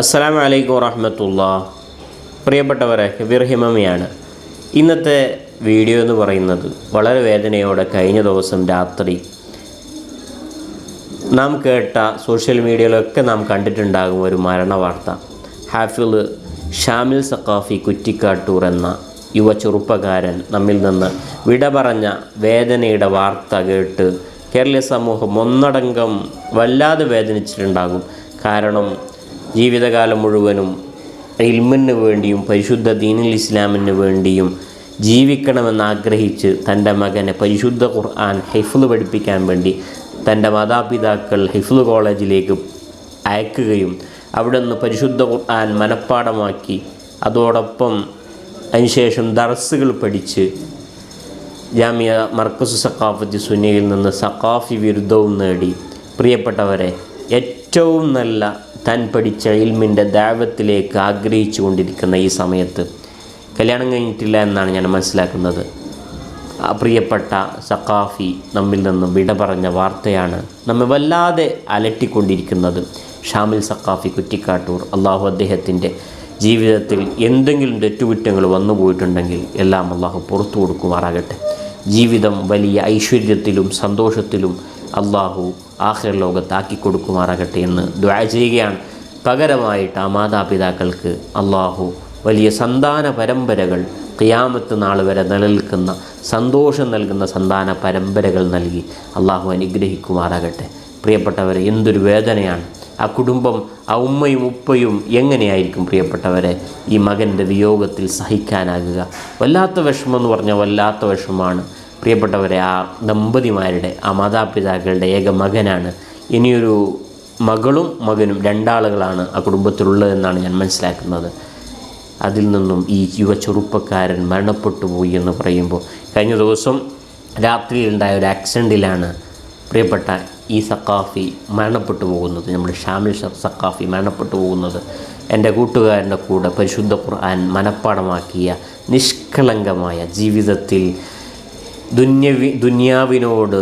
അസ്സലാമു അലൈക്കും വറഹമത്തുള്ള. പ്രിയപ്പെട്ടവരെ കബീർ ഹിമമിയാണ് ഇന്നത്തെ വീഡിയോ എന്ന് പറയുന്നത് വളരെ വേദനയോടെ കഴിഞ്ഞ ദിവസം രാത്രി നാം കേട്ട സോഷ്യൽ മീഡിയയിലൊക്കെ നാം കണ്ടിട്ടുണ്ടാകും ഒരു മരണ വാർത്ത ഹാഫിൽ ഷാമിൽ സഖാഫി കുറ്റിക്കാട്ടൂർ എന്ന യുവ ചെറുപ്പക്കാരൻ നമ്മിൽ നിന്ന് വിട പറഞ്ഞ വേദനയുടെ വാർത്ത കേട്ട് കേരളീയ സമൂഹം ഒന്നടങ്കം വല്ലാതെ വേദനിച്ചിട്ടുണ്ടാകും. കാരണം ജീവിതകാലം മുഴുവനും ഇൽമിന് വേണ്ടിയും പരിശുദ്ധ ദീനുൽ ഇസ്ലാമിന് വേണ്ടിയും ജീവിക്കണമെന്ന് ആഗ്രഹിച്ച് തന്റെ മകനെ പരിശുദ്ധ ഖുർആൻ ഹൈഫുൽ പഠിപ്പിക്കാൻ വേണ്ടി തന്റെ മാതാപിതാക്കൾ ഹിഫ്ലു കോളേജിലേക്ക് അയക്കുകയും അവിടെ നിന്ന് പരിശുദ്ധ ഖുർആൻ മനഃപ്പാടമാക്കി അതോടൊപ്പം അതിനുശേഷം ദർസുകൾ പഠിച്ച് ജാമിയ മർക്കസ് സക്കാഫത്തി സുനിയിൽ നിന്ന് സക്കാഫി ബിരുദവും നേടി. പ്രിയപ്പെട്ടവരെ ഏറ്റവും നല്ല താൻ പഠിച്ച ഇൽമിന്റെ ദാവത്തിലേക്ക് ആഗ്രഹിച്ചു കൊണ്ടിരിക്കുന്ന ഈ സമയത്ത് കല്യാണം കഴിഞ്ഞിട്ടില്ല എന്നാണ് ഞാൻ മനസ്സിലാക്കുന്നത്. പ്രിയപ്പെട്ട സഖാഫി നമ്മിൽ നിന്ന് വിട പറഞ്ഞ വാർത്തയാണ് നമ്മെ വല്ലാതെ അലട്ടിക്കൊണ്ടിരിക്കുന്നത്. ഷാമിൽ സഖാഫി കുറ്റിക്കാട്ടൂർ അള്ളാഹു അദ്ദേഹത്തിന്റെ ജീവിതത്തിൽ എന്തെങ്കിലും തെറ്റുകുറ്റങ്ങൾ വന്നു പോയിട്ടുണ്ടെങ്കിൽ എല്ലാം അള്ളാഹു പുറത്തു കൊടുക്കുമാറാകട്ടെ. ജീവിതം വലിയ ഐശ്വര്യത്തിലും സന്തോഷത്തിലും അള്ളാഹു ആഖിർ ലോകത്താക്കി കൊടുക്കുമാറാകട്ടെ എന്ന് ദ്വാ ചെയ്യുകയാണ്. പകരമായിട്ട് ആ മാതാപിതാക്കൾക്ക് അള്ളാഹു വലിയ സന്താന പരമ്പരകൾ ഖിയാമത്ത് നാൾ വരെ നിലനിൽക്കുന്ന സന്തോഷം നൽകുന്ന സന്താന പരമ്പരകൾ നൽകി അള്ളാഹു അനുഗ്രഹിക്കുമാറാകട്ടെ. പ്രിയപ്പെട്ടവരെ എന്തൊരു വേദനയാണ്. ആ കുടുംബം ആ ഉമ്മയും ഉപ്പയും എങ്ങനെയായിരിക്കും പ്രിയപ്പെട്ടവരെ ഈ മകന്റെ വിയോഗത്തിൽ സഹിക്കാനാകുക? വല്ലാത്ത വിഷമം എന്ന് പറഞ്ഞാൽ വല്ലാത്ത വിഷമമാണ്. പ്രിയപ്പെട്ടവരെ ആ ദമ്പതിമാരുടെ ആ മാതാപിതാക്കളുടെ ഏക മകനാണ്. ഇനിയൊരു മകളും മകനും രണ്ടാളുകളാണ് ആ കുടുംബത്തിലുള്ളതെന്നാണ് ഞാൻ മനസ്സിലാക്കുന്നത്. അതിൽ നിന്നും ഈ യുവ ചെറുപ്പക്കാരൻ മരണപ്പെട്ടു പോയി എന്ന് പറയുമ്പോൾ കഴിഞ്ഞ ദിവസം രാത്രിയിലുണ്ടായ ഒരു ആക്സിഡന്റിലാണ് പ്രിയപ്പെട്ട ഈ സക്കാഫി മരണപ്പെട്ടു പോകുന്നത്. നമ്മുടെ ഷാമിൽ സക്കാഫി മരണപ്പെട്ടു പോകുന്നത്. എന്റെ കൂട്ടുകാരന്റെ കൂടെ പരിശുദ്ധ ഖുർആൻ മനഃപ്പാടമാക്കിയ നിഷ്കളങ്കമായ ജീവിതത്തിൽ ദുന്യവി ദുന്യാവിനോട്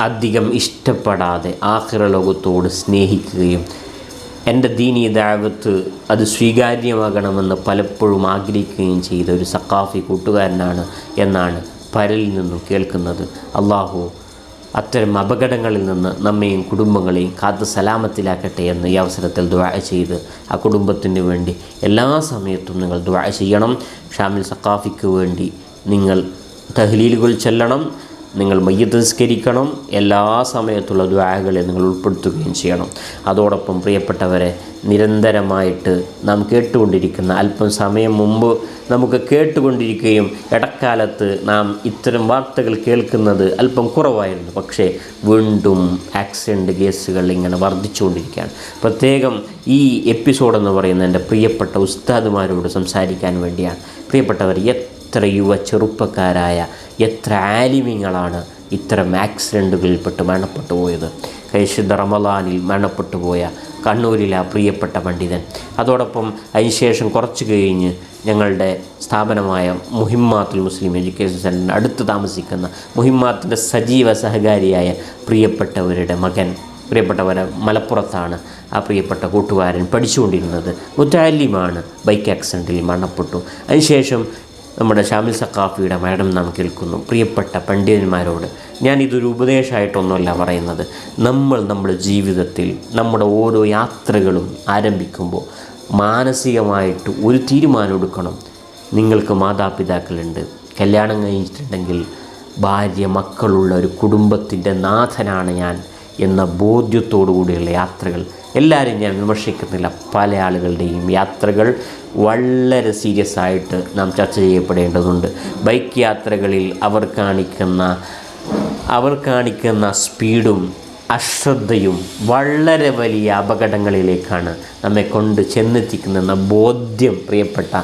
അധികം ഇഷ്ടപ്പെടാതെ ആഖിറ ലോകത്തോട് സ്നേഹിക്കുകയും എന്റെ ദീനീ ദാവത്ത് അത് സ്വീകാര്യമാകണമെന്ന് പലപ്പോഴും ആഗ്രഹിക്കുകയും ചെയ്ത ഒരു സക്കാഫി കൂട്ടുകാരനാണ് എന്നാണ് പരലിൽ നിന്നും കേൾക്കുന്നത്. അള്ളാഹു അത്തരം അപകടങ്ങളിൽ നിന്ന് നമ്മെയും കുടുംബങ്ങളെയും കാത്ത് സലാമത്തിലാക്കട്ടെ എന്ന് ഈ അവസരത്തിൽ ദുആ ചെയ്ത് ആ കുടുംബത്തിന് വേണ്ടി എല്ലാ സമയത്തും നിങ്ങൾ ദുആ ചെയ്യണം. ഷാമിൽ സക്കാഫിക്ക് വേണ്ടി നിങ്ങൾ തഹ്ലീലുകൾ ചെല്ലണം നിങ്ങൾ മയ്യത്ത് നിസ്കരിക്കണം എല്ലാ സമയത്തുള്ള ദ്വാഹകളെ നിങ്ങൾ ഉൾപ്പെടുത്തുകയും ചെയ്യണം. അതോടൊപ്പം പ്രിയപ്പെട്ടവരെ നിരന്തരമായിട്ട് നാം കേട്ടുകൊണ്ടിരിക്കുന്ന അല്പം സമയം മുമ്പ് നമുക്ക് കേട്ടുകൊണ്ടിരിക്കുകയും ഇടക്കാലത്ത് നാം ഇത്തരം വാർത്തകൾ കേൾക്കുന്നത് അല്പം കുറവായിരുന്നു. പക്ഷേ വീണ്ടും ആക്സിഡന്റ് കേസുകൾ ഇങ്ങനെ വർദ്ധിച്ചുകൊണ്ടിരിക്കുകയാണ്. പ്രത്യേകം ഈ എപ്പിസോഡെന്ന് പറയുന്നത് എന്റെ പ്രിയപ്പെട്ട ഉസ്താദുമാരോട് സംസാരിക്കാൻ വേണ്ടിയാണ്. പ്രിയപ്പെട്ടവർ എത്ര യുവ ചെറുപ്പക്കാരായ എത്ര ആലിമ്യങ്ങളാണ് ഇത്തരം ആക്സിഡന്റുകളിൽപ്പെട്ട് മരണപ്പെട്ടു പോയത്. കൈശുദ്ധ റമലാനിൽ മരണപ്പെട്ടു പോയ കണ്ണൂരിലെ ആ പ്രിയപ്പെട്ട പണ്ഡിതൻ. അതോടൊപ്പം അതിനുശേഷം കുറച്ച് കഴിഞ്ഞ് ഞങ്ങളുടെ സ്ഥാപനമായ മുഹിമ്മാത്തുൽ മുസ്ലിം എഡ്യൂക്കേഷൻ സെന്ററിന് അടുത്ത് താമസിക്കുന്ന മുഹിമ്മാത്തിന്റെ സജീവ സഹകാരിയായ പ്രിയപ്പെട്ടവരുടെ മകൻ പ്രിയപ്പെട്ടവരെ മലപ്പുറത്താണ് ആ പ്രിയപ്പെട്ട കൂട്ടുകാരൻ പഠിച്ചുകൊണ്ടിരുന്നത്. മുത്താലിമാണ് ബൈക്ക് ആക്സിഡന്റിൽ മരണപ്പെട്ടു. അതിനുശേഷം നമ്മുടെ ഷാമിൽ സക്കാഫിയുടെ മരണം നാം കേൾക്കുന്നു. പ്രിയപ്പെട്ട പണ്ഡിതന്മാരോട് ഞാൻ ഇതൊരു ഉപദേശമായിട്ടൊന്നുമല്ല പറയുന്നത്. നമ്മൾ നമ്മുടെ ജീവിതത്തിൽ നമ്മുടെ ഓരോ യാത്രകളും ആരംഭിക്കുമ്പോൾ മാനസികമായിട്ട് ഒരു തീരുമാനം എടുക്കണം. നിങ്ങൾക്ക് മാതാപിതാക്കളുണ്ട്. കല്യാണം കഴിഞ്ഞിട്ടുണ്ടെങ്കിൽ ഭാര്യ മക്കളുള്ള ഒരു കുടുംബത്തിന്റെ നാഥനാണ് ഞാൻ എന്ന ബോധ്യത്തോടു കൂടിയുള്ള യാത്രകൾ എല്ലാവരും ഞാൻ വിമർശിക്കുന്നില്ല. പല ആളുകളുടെയും യാത്രകൾ വളരെ സീരിയസ് ആയിട്ട് നാം ചർച്ച ചെയ്യപ്പെടേണ്ടതുണ്ട്. ബൈക്ക് യാത്രകളിൽ അവർ കാണിക്കുന്ന അവർ കാണിക്കുന്ന സ്പീഡും അശ്രദ്ധയും വളരെ വലിയ അപകടങ്ങളിലേക്കാണ് നമ്മെ കൊണ്ട് ചെന്നെത്തിക്കുന്നതെന്ന ബോധ്യം പ്രിയപ്പെട്ട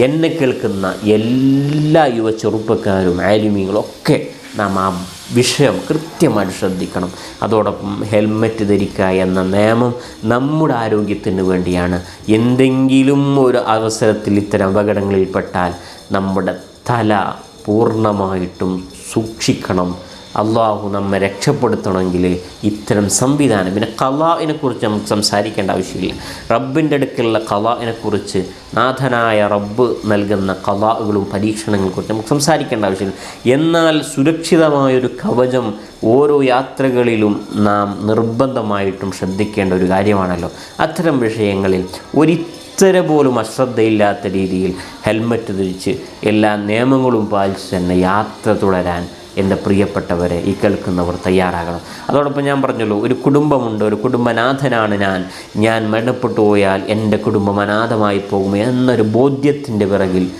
എന്നെ കേൾക്കുന്ന എല്ലാ യുവ ചെറുപ്പക്കാരും ആലുമികളൊക്കെ നാം ആ വിഷയം കൃത്യമായിട്ട് ശ്രദ്ധിക്കണം. അതോടൊപ്പം ഹെൽമറ്റ് ധരിക്കുക എന്ന നിയമം നമ്മുടെ ആരോഗ്യത്തിന് വേണ്ടിയാണ്. എന്തെങ്കിലും ഒരു അവസരത്തിൽ ഇത്തരം അപകടങ്ങളിൽപ്പെട്ടാൽ നമ്മുടെ തല പൂർണമായിട്ടും സൂക്ഷിക്കണം. അള്ളാഹു നമ്മെ രക്ഷപ്പെടുത്തണമെങ്കിൽ ഇത്തരം സംവിധാനം പിന്നെ കലാവിനെക്കുറിച്ച് നമുക്ക് സംസാരിക്കേണ്ട ആവശ്യമില്ല. റബ്ബിന്റെ അടുക്കലുള്ള കലാവിനെക്കുറിച്ച് നാഥനായ റബ്ബ് നൽകുന്ന കലാവുകളും പരീക്ഷണങ്ങളെക്കുറിച്ച് നമുക്ക് സംസാരിക്കേണ്ട ആവശ്യമില്ല. എന്നാൽ സുരക്ഷിതമായൊരു കവചം ഓരോ യാത്രകളിലും നാം നിർബന്ധമായിട്ടും ശ്രദ്ധിക്കേണ്ട ഒരു കാര്യമാണല്ലോ. അത്തരം വിഷയങ്ങളിൽ ഒരിത്തര പോലും അശ്രദ്ധയില്ലാത്ത രീതിയിൽ ഹെൽമറ്റ് ധരിച്ച് എല്ലാ നിയമങ്ങളും പാലിച്ച് തന്നെ യാത്ര തുടരാൻ എന്റെ പ്രിയപ്പെട്ടവരെ ഈ കേൾക്കുന്നവർ തയ്യാറാകണം. അതോടൊപ്പം ഞാൻ പറഞ്ഞല്ലോ ഒരു കുടുംബമുണ്ട് ഒരു കുടുംബനാഥനാണ് ഞാൻ. ഞാൻ മരണപ്പെട്ടു പോയാൽ എന്റെ കുടുംബം അനാഥമായി പോകും എന്നൊരു ബോധ്യത്തിന്റെ പിറകിൽ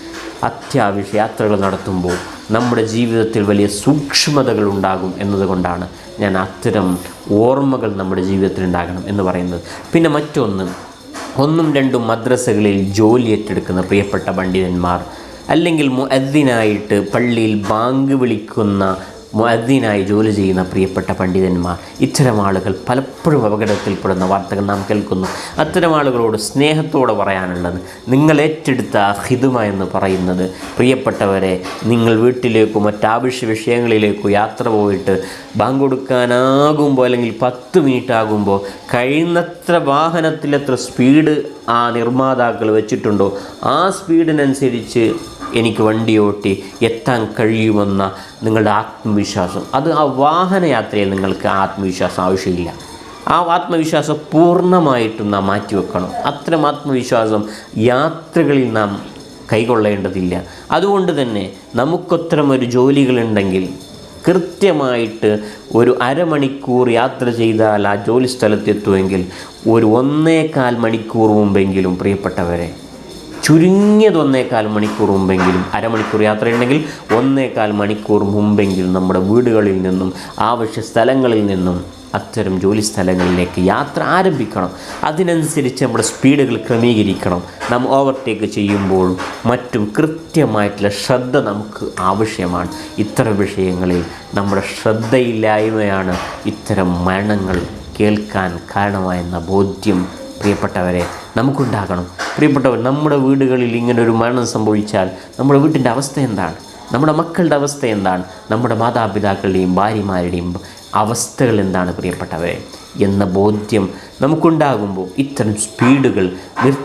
അത്യാവശ്യ യാത്രകൾ നടത്തുമ്പോൾ നമ്മുടെ ജീവിതത്തിൽ വലിയ സൂക്ഷ്മതകൾ ഉണ്ടാകും എന്നതുകൊണ്ടാണ് ഞാൻ അത്തരം ഓർമ്മകൾ നമ്മുടെ ജീവിതത്തിൽ ഉണ്ടാകണം എന്ന് പറയുന്നത്. പിന്നെ മറ്റൊന്ന് ഒന്നും രണ്ടും മദ്രസകളിൽ ജോലി ഏറ്റെടുക്കുന്ന പ്രിയപ്പെട്ട പണ്ഡിതന്മാർ അല്ലെങ്കിൽ മുഅദ്ദിനായിട്ട് പള്ളിയിൽ ബാങ്ക് വിളിക്കുന്ന മുഅദ്ദിനായി ജോലി ചെയ്യുന്ന പ്രിയപ്പെട്ട പണ്ഡിതന്മാർ ഇത്തരം ആളുകൾ പലപ്പോഴും അപകടത്തിൽപ്പെടുന്ന വാർത്തകൾ നാം കേൾക്കുന്നു. അത്തരം ആളുകളോട് സ്നേഹത്തോടെ പറയാനുള്ളത് നിങ്ങൾ ഏറ്റെടുത്ത ഹിതുമ എന്ന് പറയുന്നത് പ്രിയപ്പെട്ടവരെ നിങ്ങൾ വീട്ടിലേക്കോ മറ്റാവശ്യ വിഷയങ്ങളിലേക്കോ യാത്ര പോയിട്ട് ബാങ്ക് കൊടുക്കാനാകുമ്പോൾ അല്ലെങ്കിൽ പത്ത് മിനിറ്റ് ആകുമ്പോൾ കഴിയുന്നത്ര വാഹനത്തിലെത്ര സ്പീഡ് ആ നിർമ്മാതാക്കൾ വെച്ചിട്ടുണ്ടോ ആ സ്പീഡിനനുസരിച്ച് എനിക്ക് വണ്ടി ഓട്ടി എത്താൻ കഴിയുമെന്ന നിങ്ങളുടെ ആത്മവിശ്വാസം. അത് ആ വാഹനയാത്രയിൽ നിങ്ങൾക്ക് ആത്മവിശ്വാസം ആവശ്യമില്ല. ആ ആത്മവിശ്വാസം പൂർണമായിട്ടും നാം മാറ്റിവെക്കണം. അത്തരം ആത്മവിശ്വാസം യാത്രകളിൽ നാം കൈകൊള്ളേണ്ടതില്ല. അതുകൊണ്ട് തന്നെ നമുക്കൊത്തരം ഒരു ജോലികളുണ്ടെങ്കിൽ കൃത്യമായിട്ട് ഒരു അരമണിക്കൂർ യാത്ര ചെയ്താൽ ആ ജോലി സ്ഥലത്തെത്തുമെങ്കിൽ ഒരു ഒന്നേകാൽ മണിക്കൂർ മുമ്പെങ്കിലും പ്രിയപ്പെട്ടവരെ ചുരുങ്ങിയത് ഒന്നേകാൽ മണിക്കൂർ മുമ്പെങ്കിലും അരമണിക്കൂർ യാത്രയുണ്ടെങ്കിൽ ഒന്നേകാൽ മണിക്കൂർ മുമ്പെങ്കിലും നമ്മുടെ വീടുകളിൽ നിന്നും ആവശ്യ സ്ഥലങ്ങളിൽ നിന്നും അത്തരം ജോലി സ്ഥലങ്ങളിലേക്ക് യാത്ര ആരംഭിക്കണം. അതിനനുസരിച്ച് നമ്മുടെ സ്പീഡുകൾ ക്രമീകരിക്കണം. നാം ഓവർടേക്ക് ചെയ്യുമ്പോൾ മറ്റും കൃത്യമായിട്ടുള്ള ശ്രദ്ധ നമുക്ക് ആവശ്യമാണ്. ഇത്തരം വിഷയങ്ങളിൽ നമ്മുടെ ശ്രദ്ധയില്ലായ്മയാണ് ഇത്തരം മരണങ്ങൾ കേൾക്കാൻ കാരണമായെന്ന ബോധ്യം പ്രിയപ്പെട്ടവരെ നമുക്കുണ്ടാകണം. പ്രിയപ്പെട്ടവർ നമ്മുടെ വീടുകളിൽ ഇങ്ങനെ ഒരു മരണം സംഭവിച്ചാൽ നമ്മുടെ വീട്ടിന്റെ അവസ്ഥ എന്താണ്? നമ്മുടെ മക്കളുടെ അവസ്ഥ എന്താണ്? നമ്മുടെ മാതാപിതാക്കളുടെയും ഭാര്യമാരുടെയും അവസ്ഥകൾ എന്താണ് പ്രിയപ്പെട്ടവരെ? എന്ന ബോധ്യം നമുക്കുണ്ടാകുമ്പോൾ ഇത്തരം സ്പീഡുകൾ നിർ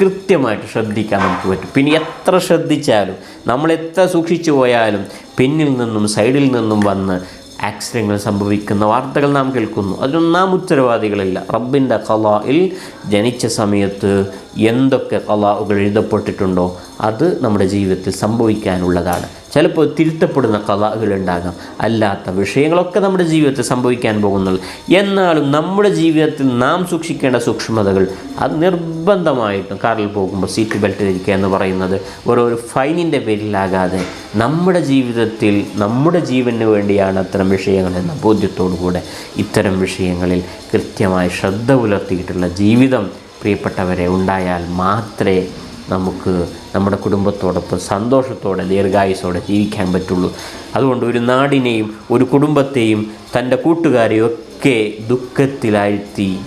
കൃത്യമായിട്ട് ശ്രദ്ധിക്കാൻ നമുക്ക് പറ്റും. പിന്നെ എത്ര ശ്രദ്ധിച്ചാലും നമ്മൾ എത്ര സൂക്ഷിച്ചു പോയാലും പിന്നിൽ നിന്നും സൈഡിൽ നിന്നും വന്ന് ആക്സിഡന്റുകൾ സംഭവിക്കുന്ന വാർത്തകൾ നാം കേൾക്കുന്നു. അതിനൊന്നും ഉത്തരവാദികളില്ല. റബ്ബിന്റെ കലായിൽ ജനിച്ച സമയത്ത് എന്തൊക്കെ കലാവുകൾ എഴുതപ്പെട്ടിട്ടുണ്ടോ അത് നമ്മുടെ ജീവിതത്തിൽ സംഭവിക്കാനുള്ളതാണ്. ചിലപ്പോൾ തിരുത്തപ്പെടുന്ന കലാകൾ ഉണ്ടാകാം. അല്ലാത്ത വിഷയങ്ങളൊക്കെ നമ്മുടെ ജീവിതത്തിൽ സംഭവിക്കാൻ പോകുന്നുള്ളൂ എന്നാലും നമ്മുടെ ജീവിതത്തിൽ നാം സൂക്ഷിക്കേണ്ട സൂക്ഷ്മതകൾ അത് നിർബന്ധമായിട്ടും കാറിൽ പോകുമ്പോൾ സീറ്റ് ബെൽറ്റ് ധരിക്കുക എന്ന് പറയുന്നത് ഓരോ ഫൈനിന്റെ പേരിലാകാതെ നമ്മുടെ ജീവിതത്തിൽ നമ്മുടെ ജീവന് വേണ്ടിയാണ് അത്തരം വിഷയങ്ങൾ എന്ന ബോധ്യത്തോടു കൂടെ ഇത്തരം വിഷയങ്ങളിൽ കൃത്യമായി ശ്രദ്ധ പുലർത്തിയിട്ടുള്ള ജീവിതം പ്രിയപ്പെട്ടവരെ ഉണ്ടായാൽ മാത്രമേ നമുക്ക് നമ്മുടെ കുടുംബത്തോടൊപ്പം സന്തോഷത്തോടെ ദീർഘായുസോടെ ജീവിക്കാൻ പറ്റുള്ളൂ. അതുകൊണ്ട് ഒരു നാടിനെയും ഒരു കുടുംബത്തെയും തന്റെ കൂട്ടുകാരെയും ഒക്കെ ദുഃഖത്തിലാഴ്ത്തി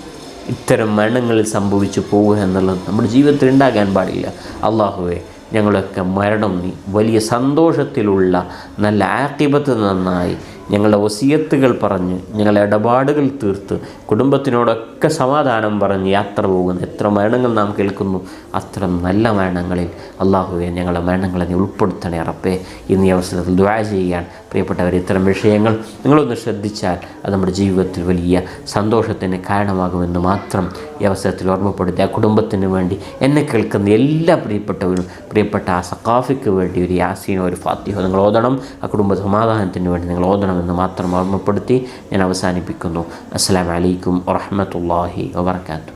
ഇത്തരം മരണങ്ങളിൽ സംഭവിച്ചു പോകുക എന്നുള്ളത് നമ്മുടെ ജീവിതത്തിൽ ഉണ്ടാകാൻ പാടില്ല. അള്ളാഹുവെ ഞങ്ങളൊക്കെ മരണം നീ. വലിയ സന്തോഷത്തിലുള്ള നല്ല ആക്ടിപത്ത് നന്നായി ഞങ്ങളുടെ ഒസിയത്തുകൾ പറഞ്ഞ് ഞങ്ങളുടെ ഇടപാടുകൾ തീർത്ത് കുടുംബത്തിനോടൊക്കെ സമാധാനം പറഞ്ഞ് യാത്ര പോകുന്ന. എത്ര മരണങ്ങൾ നാം കേൾക്കുന്നു അത്ര നല്ല മരണങ്ങളിൽ. അള്ളാഹുവെ ഞങ്ങളുടെ മരണങ്ങളെ നീ ഉൾപ്പെടുത്തണേ അറപ്പേ ഇന്നീ അവസരത്തിൽ ദ്വാ ചെയ്യാൻ പ്രിയപ്പെട്ടവർ ഇത്തരം വിഷയങ്ങൾ നിങ്ങളൊന്ന് ശ്രദ്ധിച്ചാൽ അത് നമ്മുടെ ജീവിതത്തിൽ വലിയ സന്തോഷത്തിന് കാരണമാകുമെന്ന് മാത്രം ഈ അവസരത്തിൽ ഓർമ്മപ്പെടുത്തി ആ കുടുംബത്തിന് വേണ്ടി എന്നെ കേൾക്കുന്ന എല്ലാ പ്രിയപ്പെട്ടവരും പ്രിയപ്പെട്ട ആ സക്കാഫിക്ക് വേണ്ടി ഒരു യാസീനോ ഒരു ഫാത്തിഹോ നിങ്ങൾ ഓതണം. ആ കുടുംബ സമാധാനത്തിന് വേണ്ടി നിങ്ങൾ ഓതണമെന്ന് മാത്രം ഓർമ്മപ്പെടുത്തി ഞാൻ അവസാനിപ്പിക്കുന്നു. അസ്സാം വലൈക്കും വറഹമത്തല്ലാഹി വാബർക്കാത്തു